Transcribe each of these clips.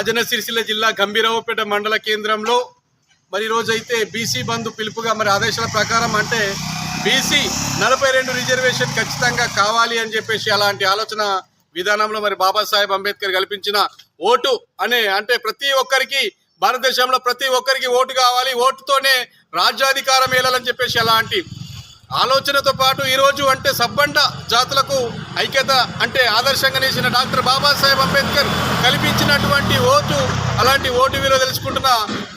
రాజన్న సిరిసిల్ల జిల్లా గంభీరావుపేట మండల కేంద్రంలో మరి రోజైతే బీసీ బంధు పిలుపుగా మరి ఆదేశాల ప్రకారం అంటే బీసీ నలభై రెండు రిజర్వేషన్ ఖచ్చితంగా కావాలి అని చెప్పేసి అలాంటి ఆలోచన విధానంలో మరి బాబాసాహెబ్ అంబేద్కర్ కల్పించిన ఓటు అనే అంటే ప్రతి ఒక్కరికి భారతదేశంలో ప్రతి ఒక్కరికి ఓటు కావాలి ఓటుతోనే రాజ్యాధికారం వేయాలని చెప్పేసి అలాంటి ఆలోచనతో పాటు ఈరోజు అంటే సబ్బండ జాతులకు ఐక్యత అంటే ఆదర్శంగా నిలిచిన డాక్టర్ బాబాసాహెబ్ అంబేద్కర్ కల్పించినటువంటి ఓటు అలాంటి ఓటు విలువ తెలుసుకుంటున్న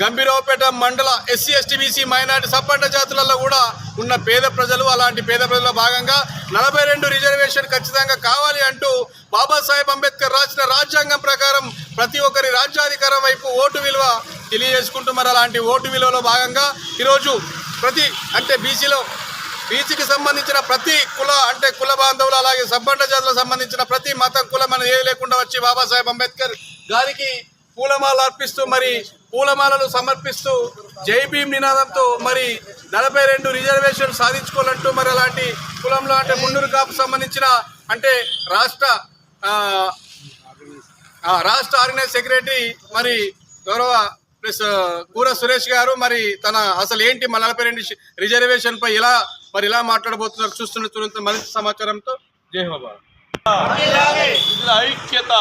గంభీరావుపేట మండల ఎస్సీ ఎస్టీ బీసీ మైనార్టీ సబ్బండ జాతులలో కూడా ఉన్న పేద ప్రజలు అలాంటి పేద ప్రజల భాగంగా నలభై రెండు రిజర్వేషన్ ఖచ్చితంగా కావాలి అంటూ బాబాసాహెబ్ అంబేద్కర్ రాసిన రాజ్యాంగం ప్రకారం ప్రతి ఒక్కరి రాజ్యాధికారం వైపు ఓటు విలువ తెలియజేసుకుంటూ మరి అలాంటి ఓటు విలువలో భాగంగా ఈరోజు ప్రతి అంటే బీసీలో బీసీకి సంబంధించిన ప్రతి కుల అంటే కుల బాంధవులు అలాగే సబ్బండ జాతులకు సంబంధించిన ప్రతి మతం కులం అని ఏ లేకుండా వచ్చి బాబాసాహెబ్ అంబేద్కర్ గారికి పూలమాల అర్పిస్తూ మరి పూలమాలలు సమర్పిస్తూ జై భీమ్ నినాదంతో మరి నలభై రెండు రిజర్వేషన్ సాధించుకోవాలంటూ మరి అలాంటి కులంలో అంటే మున్నూరు కాపు సంబంధించిన అంటే రాష్ట్ర రాష్ట్ర ఆర్గనైజ్ సెక్రటరీ మరి గౌరవ ప్లస్ కూర సురేష్ గారు మరి తన అసలు ఏంటి మన నలభై రెండు రిజర్వేషన్పై ఇలా ఎలా మరి ఎలా మాట్లాడబోతున్నారు చూస్తున్న తురంత మరింత సమాచారంతో జై బాబా. ఐక్యత.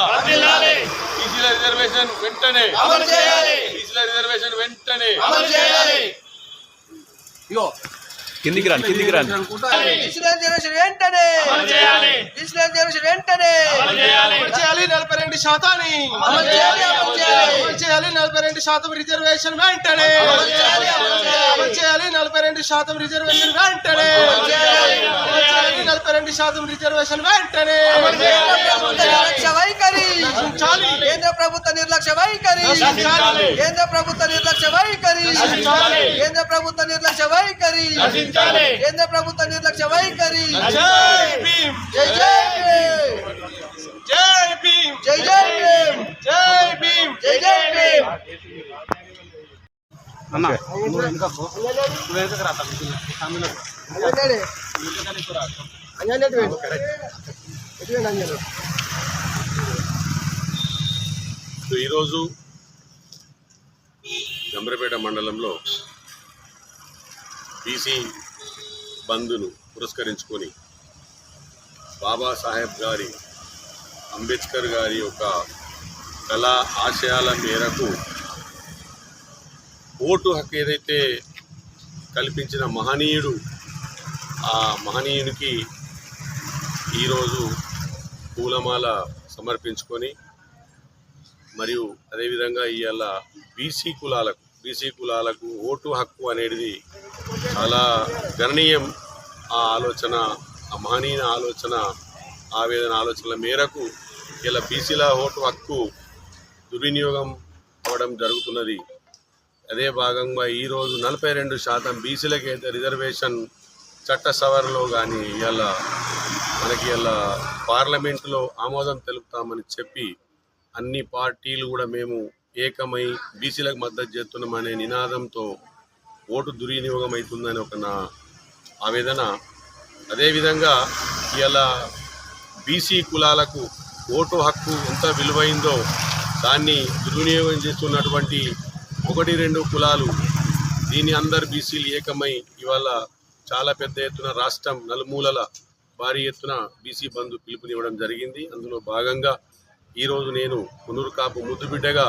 బీసీల రిజర్వేషన్ వెంటనే. బీసీల రిజర్వేషన్ వెంటనే. ఇగో కిందికి రండి కిందికి రండి డిజిటల్ జనరేషన్ వెంటనే డిజిటల్ జనరేషన్ వెంటనే. అమలు చేయాలి. నలభై రెండు శాతాన్ని. అమలు చేయాలి, అమలు చేయాలి. అమలు చేయాలి నలభై రెండు శాతం రిజర్వేషన్ వెంటనే. అమలు చేయాలి, అమలు చేయాలి. అమలు చేయాలి నలభై రెండు శాతం రిజర్వేషన్ వెంటనే. అమలు చేయాలి. అమలు చేయాలి. నలభై రెండు శాతం రిజర్వేషన్ వెంటనే. కేంద్ర ప్రభుత్వ నిర్లక్ష్య వైఖరి. నశించాలి. కేంద్ర ప్రభుత్వ నిర్లక్ష్య వైఖరి. నశించాలి. కేంద్ర ప్రభుత్వ నిర్లక్ష్య వైఖరి. నశించాలి. కేంద్ర ప్రభుత్వ నిర్లక్ష్య వైఖరి. కేంద్ర ప్రభుత్వ నిర్లక్ష్య వైఖరి. జై భీమ్. జై జై భీమ్. జై భీమ్. జై జై భీమ్. జై భీమ్. జై జై భీమ్. ఈరోజు గంభీరపేట మండలంలో బీసీ బంధును పురస్కరించుకొని బాబాసాహెబ్ గారి అంబేద్కర్ గారి యొక్క కళా ఆశయాల మేరకు ఓటు హక్కు ఏదైతే కల్పించిన మహనీయుడు ఆ మహనీయునికి ఈరోజు పూలమాల సమర్పించుకొని మరియు అదేవిధంగా ఇవాళ బీసీ కులాలకు బీసీ కులాలకు ఓటు హక్కు అనేది చాలా గణనీయం ఆ ఆలోచన ఆ మహనీయ ఆలోచన ఆవేదన ఆలోచనల మేరకు ఇలా బీసీల ఓటు హక్కు దుర్వినియోగం అవ్వడం జరుగుతున్నది. అదే భాగంగా ఈరోజు నలభై రెండు శాతం బీసీలకైతే రిజర్వేషన్ చట్ట సవరణలో కానీ ఇలా మనకి ఇలా పార్లమెంటులో ఆమోదం తెలుపుతామని చెప్పి అన్ని పార్టీలు కూడా మేము ఏకమై బీసీలకు మద్దతు చేస్తున్నామనే నినాదంతో ఓటు దుర్వినియోగం అవుతుందని ఒక నా ఆవేదన. అదేవిధంగా ఇలా బీసీ కులాలకు ఓటు హక్కు ఎంత విలువైందో దాన్ని దుర్వినియోగం చేస్తున్నటువంటి ఒకటి రెండు కులాలు దీని అందరు బీసీలు ఏకమై ఇవాళ చాలా పెద్ద ఎత్తున రాష్ట్రం నలుమూలల భారీ ఎత్తున బీసీ బంధు పిలుపునివ్వడం జరిగింది. అందులో భాగంగా ఈరోజు నేను పునూరు కాపు ముద్దుబిడ్డగా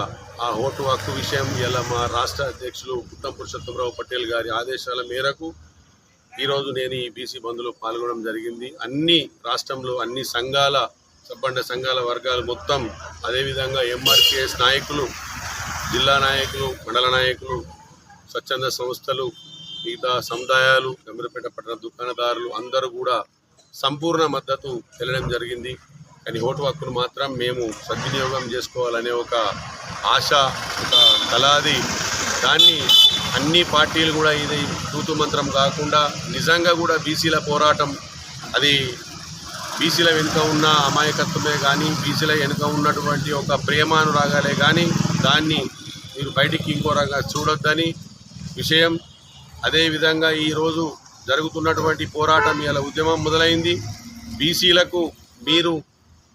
ఆ ఓటు హక్కు విషయం ఇలా మా రాష్ట్ర అధ్యక్షులు పుట్టం పురుషోత్తమరావు పటేల్ గారి ఆదేశాల మేరకు ఈరోజు నేను ఈ బీసీ బంధులో పాల్గొనడం జరిగింది. అన్ని రాష్ట్రంలో అన్ని సంఘాల సబ్బండ సంఘాల వర్గాలు మొత్తం అదేవిధంగా ఎంఆర్పిఎస్ నాయకులు జిల్లా నాయకులు మండల నాయకులు స్వచ్ఛంద సంస్థలు మిగతా సముదాయాలు గంభీరపేట పట్టణ దుకాణదారులు అందరూ కూడా సంపూర్ణ మద్దతు తెలియడం జరిగింది. కానీ ఓటు హక్కును మాత్రం మేము సద్వినియోగం చేసుకోవాలనే ఒక ఆశ ఒక కళాది దాన్ని అన్ని పార్టీలు కూడా ఇది తూతు మంత్రం కాకుండా నిజంగా కూడా బీసీల పోరాటం అది బీసీల వెనుక ఉన్న అమాయకత్వమే కానీ బీసీల వెనుక ఉన్నటువంటి ఒక ప్రేమానురాగాలే కానీ దాన్ని మీరు బయటికి ఇంకో రకంగా చూడొద్దని విషయం. అదేవిధంగా ఈరోజు జరుగుతున్నటువంటి పోరాటం ఇలా ఉద్యమం మొదలైంది. బీసీలకు మీరు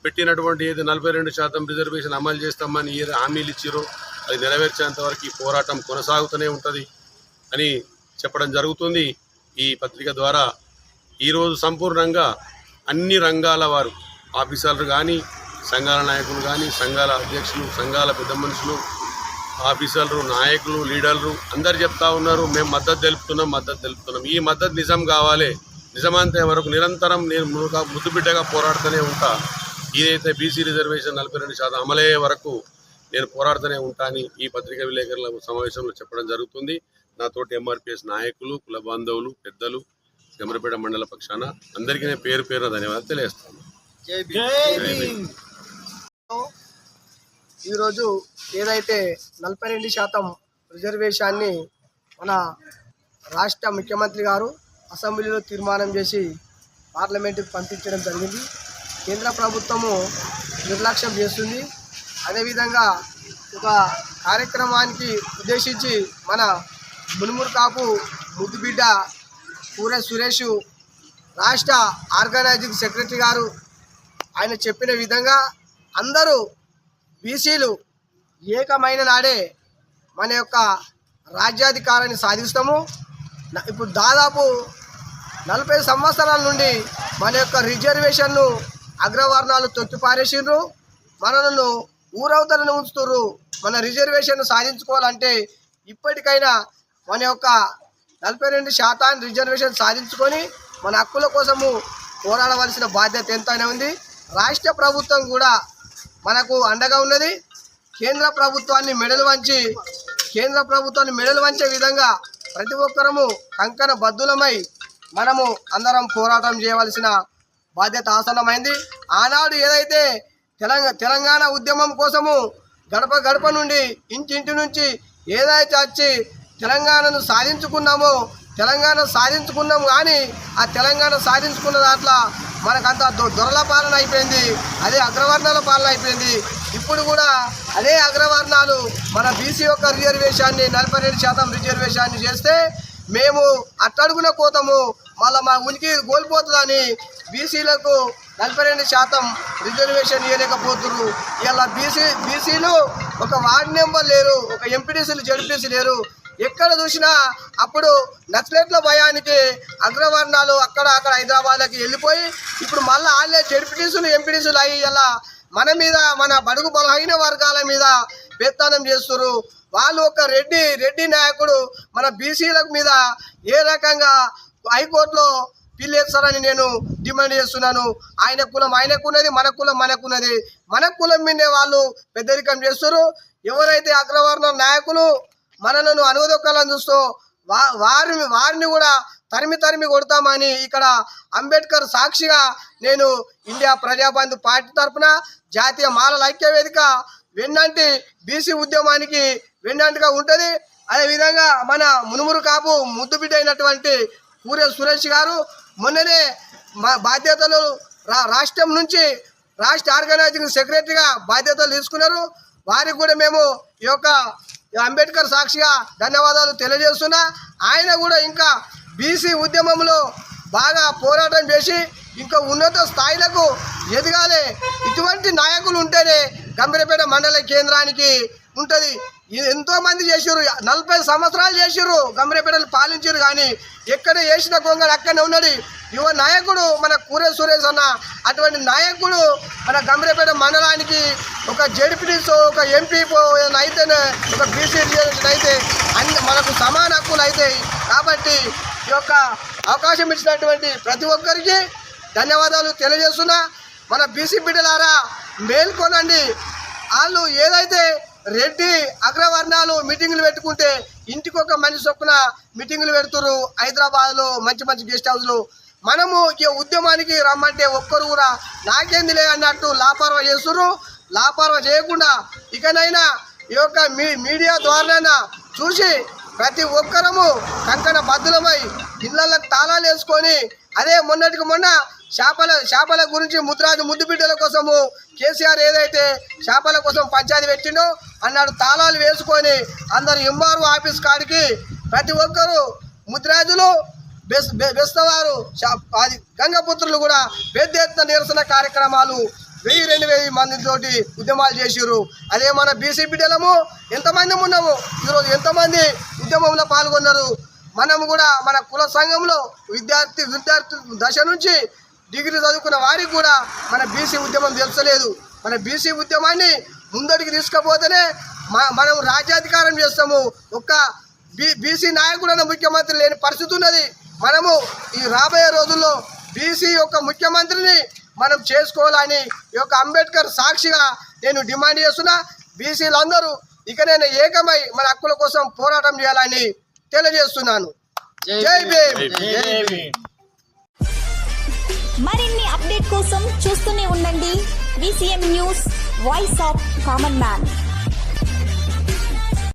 పెట్టినటువంటి ఏది నలభై రెండు శాతం రిజర్వేషన్ అమలు చేస్తామని ఏది హామీలు ఇచ్చారో అది నెరవేర్చేంత వరకు ఈ పోరాటం కొనసాగుతూనే ఉంటుంది అని చెప్పడం జరుగుతుంది. ఈ పత్రిక ద్వారా ఈరోజు సంపూర్ణంగా అన్ని రంగాల వారు ఆఫీసర్లు కానీ సంఘాల నాయకులు కానీ సంఘాల అధ్యక్షులు సంఘాల పెద్ద మనుషులు ఆఫీసర్లు నాయకులు లీడర్లు అందరు చెప్తా ఉన్నారు మేము మద్దతు తెలుపుతున్నాం మద్దతు తెలుపుతున్నాం. ఈ మద్దతు నిజం కావాలి. నిజమంతే వరకు నిరంతరం నేను ముద్దుబిడ్డగా పోరాడుతూనే ఉంటా. ఏదైతే బీసీ రిజర్వేషన్ నలభై రెండు శాతం అమలయ్యే వరకు నేను పోరాడుతూనే ఉంటా అని ఈ పత్రికా విలేకరుల సమావేశంలో చెప్పడం జరుగుతుంది. నాతోటి ఎంఆర్పిఎస్ నాయకులు కుల బాంధవులు పెద్దలు గమరపేట మండల పక్షాన అందరికీ నేను పేరు పేరున ధన్యవాదాలు తెలియజేస్తాను ఈరోజు ఏదైతే నలభై రెండు శాతం రిజర్వేషన్ని మన రాష్ట్ర ముఖ్యమంత్రి గారు అసెంబ్లీలో తీర్మానం చేసి పార్లమెంటుకి పంపించడం జరిగింది. కేంద్ర ప్రభుత్వము నిర్లక్ష్యం చేస్తుంది. అదేవిధంగా ఒక కార్యక్రమానికి ఉద్దేశించి మన మునుమురు కాపు ముద్దుబిడ్డ పూరే సురేష్ రాష్ట్ర ఆర్గనైజింగ్ సెక్రటరీ గారు ఆయన చెప్పిన విధంగా అందరూ బీసీలు ఏకమైన నాడే మన యొక్క రాజ్యాధికారాన్ని సాధిస్తాము. ఇప్పుడు దాదాపు నలభై సంవత్సరాల నుండి మన యొక్క రిజర్వేషన్ను అగ్రవర్ణాలు తొక్కిపారేసిండ్రు మనలను ఊరవతలను ఉంచుతుర్రు. మన రిజర్వేషన్ సాధించుకోవాలంటే ఇప్పటికైనా మన యొక్క నలభై రెండు శాతాన్ని రిజర్వేషన్ సాధించుకొని మన హక్కుల కోసము పోరాడవలసిన బాధ్యత ఎంతైనా ఉంది. రాష్ట్ర ప్రభుత్వం కూడా మనకు అండగా ఉన్నది. కేంద్ర ప్రభుత్వాన్ని మెడలు వంచి కేంద్ర ప్రభుత్వాన్ని మెడలు వంచే విధంగా ప్రతి ఒక్కరము కంకణ బద్దులమై మనము అందరం పోరాటం చేయవలసిన బాధ్యత ఆసన్నమైంది. ఆనాడు ఏదైతే తెలంగాణ తెలంగాణ ఉద్యమం కోసము గడప గడప నుండి ఇంటింటి నుంచి ఏదైతే వచ్చి తెలంగాణను సాధించుకున్నామో తెలంగాణ సాధించుకున్నాం కానీ ఆ తెలంగాణ సాధించుకున్న దాంట్లో మనకంత దొరల పాలన అయిపోయింది అదే అగ్రవర్ణాల పాలన అయిపోయింది. ఇప్పుడు కూడా అదే అగ్రవర్ణాలు మన బీసీ యొక్క రిజర్వేషన్ని నలభై రెండు శాతం రిజర్వేషాన్ని చేస్తే మేము అట్టడుగున పోతాము మళ్ళీ మా ఉనికి కోల్పోతుందని బీసీలకు నలభై రెండు శాతం రిజర్వేషన్ ఇవ్వలేకపోతున్నారు ఇలా బీసీ బీసీలు ఒక వార్డు నెంబర్ లేరు ఒక ఎంపీటీసీలు జడ్పీసీ లేరు. ఎక్కడ చూసినా అప్పుడు నక్సలెట్ల భయానికి అగ్రవర్ణాలు అక్కడ అక్కడ హైదరాబాద్కి వెళ్ళిపోయి ఇప్పుడు మళ్ళీ వాళ్ళే జడ్పీటీసీలు ఎంపీటీసీలు అయ్యి ఇలా మన మీద మన బడుగు బలహీన వర్గాల మీద పెత్తనం చేస్తున్నారు. వాళ్ళు ఒక రెడ్డి రెడ్డి నాయకుడు మన బీసీల మీద ఏ రకంగా హైకోర్టులో పిల్లేస్తారని నేను డిమాండ్ చేస్తున్నాను. ఆయన కులం ఆయనకున్నది మన కులం మనకున్నది మన కులం మీదే వాళ్ళు పెద్దరికం చేస్తారు. ఎవరైతే అగ్రవర్ణ నాయకులు మనలను అనువదొక్కాలని చూస్తూ వా వారిని వారిని కూడా తరిమి తరిమి కొడతామని ఇక్కడ అంబేద్కర్ సాక్షిగా నేను ఇండియా ప్రజాబంధు పార్టీ తరఫున జాతీయ మాలల ఐక్య వేదిక వెన్నంటి బీసీ ఉద్యమానికి వెన్నంటిగా ఉంటుంది. అదేవిధంగా మన మునుమురు కాపు ముద్దుబిడ్డ అయినటువంటి పూరే సురేష్ గారు మొన్ననే మా బాధ్యతలు రా రాష్ట్రం నుంచి రాష్ట్ర ఆర్గనైజింగ్ సెక్రటరీగా బాధ్యతలు తీసుకున్నారు. వారికి కూడా మేము ఈ యొక్క అంబేద్కర్ సాక్షిగా ధన్యవాదాలు తెలియజేస్తున్నా. ఆయన కూడా ఇంకా బీసీ ఉద్యమంలో బాగా పోరాటం చేసి ఇంకా ఉన్నత స్థాయిలకు ఎదగాలి. ఇటువంటి నాయకులు ఉంటేనే గంభీరపేట మండల కేంద్రానికి ఉంటుంది. ఎంతో మంది చేసారు నలభై సంవత్సరాలు చేసారు గంభీరపేటలు పాలించారు కానీ ఎక్కడ వేసిన కొంగడు అక్కడనే ఉన్నది. యువ నాయకుడు మన కూరే సురేష్ అన్న అటువంటి నాయకుడు మన గంభీరపేట మండలానికి ఒక జడిపిడిసో ఒక ఎంపీ అయితేనే ఒక బీసీ అయితే అన్ని మనకు సమాన హక్కులు అవుతాయి కాబట్టి ఈ యొక్క అవకాశం ఇచ్చినటువంటి ప్రతి ఒక్కరికి ధన్యవాదాలు తెలియజేస్తున్నా. మన బీసీ బిడ్డలారా మేల్కొనండి. వాళ్ళు ఏదైతే రెడ్డి అగ్రవర్ణాలు మీటింగ్లు పెట్టుకుంటే ఇంటికి ఒక మనిషి చొప్పున మీటింగ్లు పెడుతురు హైదరాబాద్లో మంచి మంచి గెస్ట్ హౌస్లు. మనము ఈ ఉద్యమానికి రమ్మంటే ఒక్కరు కూడా నాకేందిలే అన్నట్టు లాపర్వ చేస్తున్నారు లాపర్వ చేయకుండా ఇకనైనా ఈ యొక్క మీ మీడియా ద్వారానైనా చూసి ప్రతి ఒక్కరము కంకణ బద్దులమై ఇళ్ళకు తాళాలు వేసుకొని అదే మొన్నటికి మొన్న చేపల చేపల గురించి ముద్రాజు ముద్దు బిడ్డల కోసము కేసీఆర్ ఏదైతే చేపల కోసం పంచాయతీ పెట్టిండో అన్నాడు. తాళాలు వేసుకొని అందరు ఎంఆర్ఓ ఆఫీస్ కాడికి ప్రతి ఒక్కరూ ముద్రాజులు బెస్ బెస్తవారు అది గంగపుత్రులు కూడా పెద్ద ఎత్తున నిరసన కార్యక్రమాలు వెయ్యి రెండు వెయ్యి మందితోటి ఉద్యమాలు చేసిరు అదే మన బీసీ బిడ్డలము ఎంతమంది ఉన్నాము? ఈరోజు ఎంతమంది ఉద్యమంలో పాల్గొన్నారు? మనము కూడా మన కుల సంఘంలో విద్యార్థి విద్యార్థి దశ నుంచి డిగ్రీ చదువుకున్న వారికి కూడా మన బీసీ ఉద్యమం తెలుసలేదు. మన బీసీ ఉద్యమాన్ని ముందడికి తీసుకుపోతేనే మ- మనం రాజ్యాధికారం చేస్తాము. ఒక్క బీ బీసీ నాయకుడు అన్న ముఖ్యమంత్రి లేని పరిస్థితి ఉన్నది. మనము ఈ రాబోయే రోజుల్లో బీసీ యొక్క ముఖ్యమంత్రిని మనం చేసుకోవాలని ఈ యొక్క అంబేద్కర్ సాక్షిగా నేను డిమాండ్ చేస్తున్నా. బీసీలు అందరూ ఇక నేను ఏకమై మన హక్కుల కోసం పోరాటం చేయాలని తెలియజేస్తున్నాను. జై భీమ్. మరిన్ని అప్డేట్ కోసం చూస్తూనే ఉండండి. VCM news voice of common man.